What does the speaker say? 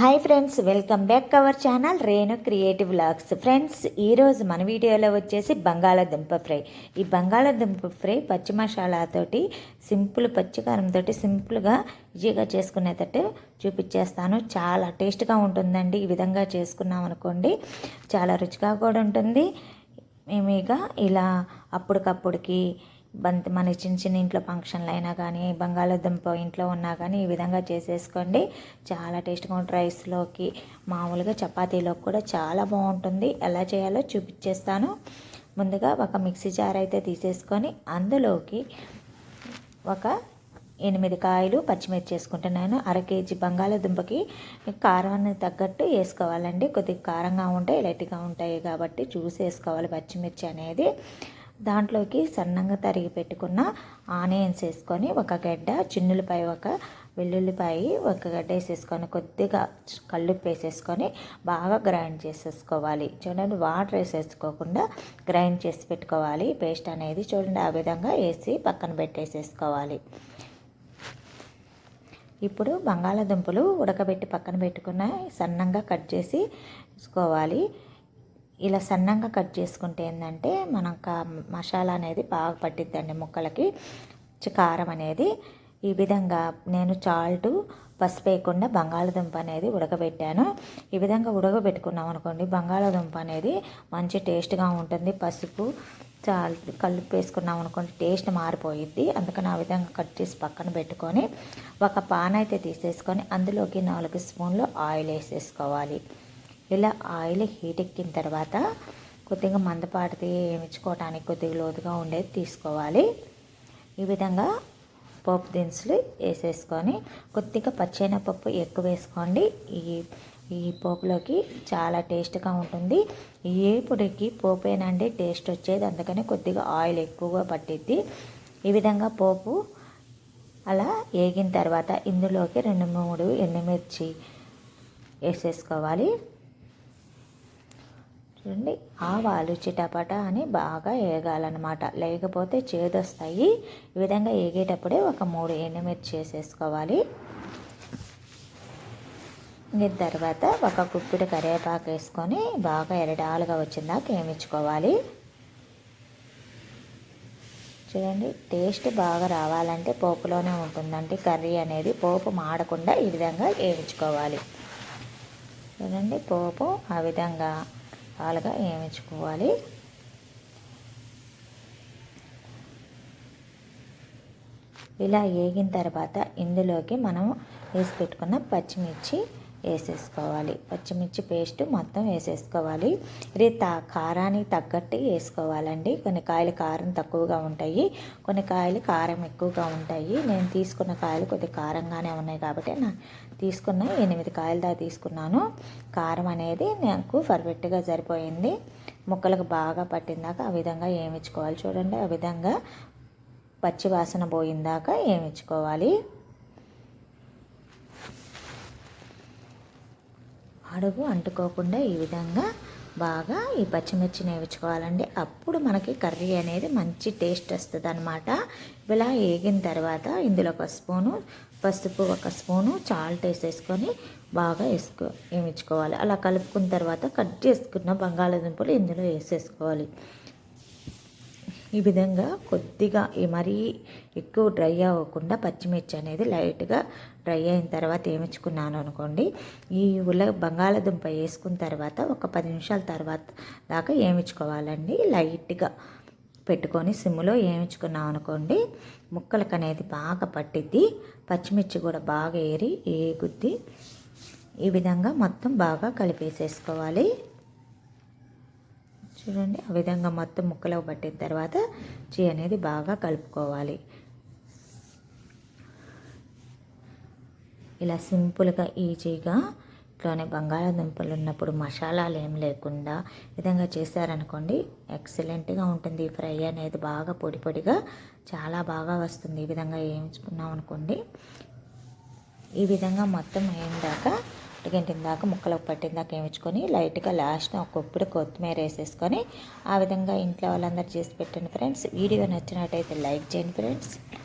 Hi friends welcome back our channel Renu creative vlogs. Friends ఈరోజు మన వీడియోలో వచ్చేసి బంగాళాదుంప ఫ్రై. ఈ బంగాళాదుంప ఫ్రై పచ్చి మసాలాతోటి సింపుల్ పచ్చికారంతో సింపుల్గా ఈజీగా చేసుకునేటట్టు చూపించేస్తాను చాలా టేస్ట్గా ఉంటుందండి. ఈ విధంగా చేసుకున్నాం అనుకోండి చాలా రుచిగా కూడా ఉంటుంది. మేము ఇక ఇలా అప్పటికప్పుడుకి బంతి మన చిన్న చిన్న ఇంట్లో ఫంక్షన్లు అయినా కానీ బంగాళాదుంప ఇంట్లో ఉన్నా కానీ ఈ విధంగా చేసేసుకోండి. చాలా టేస్ట్గా ఉంటుంది రైస్లోకి. మామూలుగా చపాతీలోకి కూడా చాలా బాగుంటుంది. ఎలా చేయాలో చూపించేస్తాను ముందుగా ఒక మిక్సీ జార్ అయితే తీసేసుకొని అందులోకి ఒక ఎనిమిది కాయలు పచ్చిమిర్చి వేసుకుంటున్నాను. అర కేజీ బంగాళాదుంపకి కారాన్ని తగ్గట్టు వేసుకోవాలండి. కొద్దిగా కారంగా ఉంటాయి లైట్గా ఉంటాయి కాబట్టి చూసి వేసుకోవాలి పచ్చిమిర్చి అనేది. దాంట్లోకి సన్నంగా తరిగి పెట్టుకున్న ఆనియన్స్ వేసుకొని ఒక గడ్డ చిన్నులపై ఒక వెల్లుల్లిపాయ ఒక గడ్డ వేసేసుకొని కొద్దిగా కళ్ళుప్పు వేసేసుకొని బాగా గ్రైండ్ చేసేసుకోవాలి. చూడండి వాటర్ వేసేసుకోకుండా గ్రైండ్ చేసి పెట్టుకోవాలి. పేస్ట్ అనేది చూడండి ఆ విధంగా వేసి పక్కన పెట్టేసేసుకోవాలి. ఇప్పుడు బంగాళాదుంపలు ఉడకబెట్టి పక్కన పెట్టుకున్న సన్నంగా కట్ చేసి వేసుకోవాలి. ఇలా సన్నంగా కట్ చేసుకుంటే ఏంటంటే మనకు మసాలా అనేది బాగా పట్టిద్దండి ముక్కలకి. కారం అనేది ఈ విధంగా నేను చాల్ట్ పసుపు వేయకుండా బంగాళదుంప అనేది ఉడకబెట్టాను. ఈ విధంగా ఉడకబెట్టుకున్నాం అనుకోండి బంగాళదుంప అనేది మంచి టేస్ట్గా ఉంటుంది. పసుపు చాల్ కలుపు వేసుకున్నాం అనుకోండి టేస్ట్ మారిపోయిద్ది. అందుకని ఆ విధంగా కట్ చేసి పక్కన పెట్టుకొని ఒక పాన్ అయితే తీసేసుకొని అందులోకి నాలుగు స్పూన్లు ఆయిల్ వేసేసుకోవాలి. ఇలా ఆయిల్ హీట్ ఎక్కిన తర్వాత కొద్దిగా మందపాటిది వేయించుకోవడానికి కొద్దిగా లోతుగా ఉండేది తీసుకోవాలి. ఈ విధంగా పోపు దినుసులు వేసేసుకొని కొద్దిగా పచ్చెనపప్పు ఎక్కువ వేసుకోండి. ఈ ఈ పోపులోకి చాలా టేస్ట్గా ఉంటుంది. ఏ పొడికి పోపేనండి టేస్ట్ వచ్చేది. అందుకని కొద్దిగా ఆయిల్ ఎక్కువగా పట్టిద్ది. ఈ విధంగా పోపు అలా వేగిన తర్వాత ఇందులోకి రెండు మూడు ఎండుమిర్చి వేసేసుకోవాలి. చూడండి ఆవాలు చిటపట అని బాగా వేగాలన్నమాట లేకపోతే చేదొస్తాయి. ఈ విధంగా వేగేటప్పుడే ఒక మూడు ఎండుమిర్చి వేసేసుకోవాలి దీని తర్వాత ఒక గుప్పిడి కరివేపాకు వేసుకొని బాగా ఎరడాలుగా వచ్చిందాక వేయించుకోవాలి చూడండి టేస్ట్ బాగా రావాలంటే పోపులోనే ఉంటుందండి. కర్రీ అనేది పోపు మాడకుండా ఈ విధంగా వేయించుకోవాలి చూడండి పోపు ఆ విధంగా రకాలుగా వేయించుకోవాలి ఇలా వేగిన తర్వాత ఇందులోకి మనం వేసి పెట్టుకున్న పచ్చిమిర్చి వేసేసుకోవాలి. పచ్చిమిర్చి పేస్ట్ మొత్తం వేసేసుకోవాలి. ఇది తా కారానికి తగ్గట్టు వేసుకోవాలండి. కొన్ని కాయలు కారం తక్కువగా ఉంటాయి. కొన్ని కాయలు కారం ఎక్కువగా ఉంటాయి. నేను తీసుకున్న కాయలు కొద్దిగా కారంగానే ఉన్నాయి కాబట్టి నా తీసుకున్న ఎనిమిది కాయలు దాకా తీసుకున్నాను. కారం అనేది నాకు పర్ఫెక్ట్గా సరిపోయింది. ముక్కలకు బాగా పట్టిందాక ఆ విధంగా ఏమిచ్చుకోవాలి చూడండి. ఆ విధంగా పచ్చి వాసన పోయిందాక ఏమిచ్చుకోవాలి అడుగు అంటుకోకుండా ఈ విధంగా బాగా ఈ పచ్చిమిర్చిని వేయించుకోవాలండి అప్పుడు మనకి కర్రీ అనేది మంచి టేస్ట్ వస్తుంది అనమాట ఇలా వేగిన తర్వాత ఇందులో ఒక స్పూను పసుపు ఒక స్పూను చాల్ట్ వేసేసుకొని బాగా వేసుకో వేయించుకోవాలి. అలా కలుపుకున్న తర్వాత కట్ చేసుకున్న బంగాళాదుంపలు ఇందులో వేసేసుకోవాలి. ఈ విధంగా కొద్దిగా ఈ మరీ ఎక్కువ డ్రై అవ్వకుండా పచ్చిమిర్చి అనేది లైట్గా డ్రై అయిన తర్వాత వేయించుకున్నాను అనుకోండి ఈ ఉల్ల బంగాళదుంప వేసుకున్న తర్వాత ఒక పది నిమిషాల తర్వాత దాకా వేయించుకోవాలండి లైట్గా పెట్టుకొని సిమ్లో వేయించుకున్నాం అనుకోండి ముక్కలకు అనేది బాగా పట్టిద్ది పచ్చిమిర్చి కూడా బాగా ఏరి ఏగుద్ది. ఈ విధంగా మొత్తం బాగా కలిపేసేసుకోవాలి. చూడండి ఆ విధంగా మొత్తం ముక్కలో పట్టిన తర్వాత చీ అనేది బాగా కలుపుకోవాలి. ఇలా సింపుల్గా ఈజీగా ఇట్లానే బంగాళాదుంపలు ఉన్నప్పుడు మసాలాలు ఏం లేకుండా విధంగా చేశారనుకోండి ఎక్సలెంట్గా ఉంటుంది. ఫ్రై అనేది బాగా పొడి పొడిగా చాలా బాగా వస్తుంది. ఈ విధంగా వేయించుకున్నాం అనుకోండి ఈ విధంగా మొత్తం అయిందాక గంట దాకా ముక్కలకు పట్టిన దాకా వేయించుకొని లైట్గా లాస్ట్ ఒక కొత్తిమీర వేసేసుకొని ఆ విధంగా ఇంట్లో వాళ్ళందరూ చేసి పెట్టండి ఫ్రెండ్స్. వీడియో నచ్చినట్టయితే లైక్ చేయండి ఫ్రెండ్స్.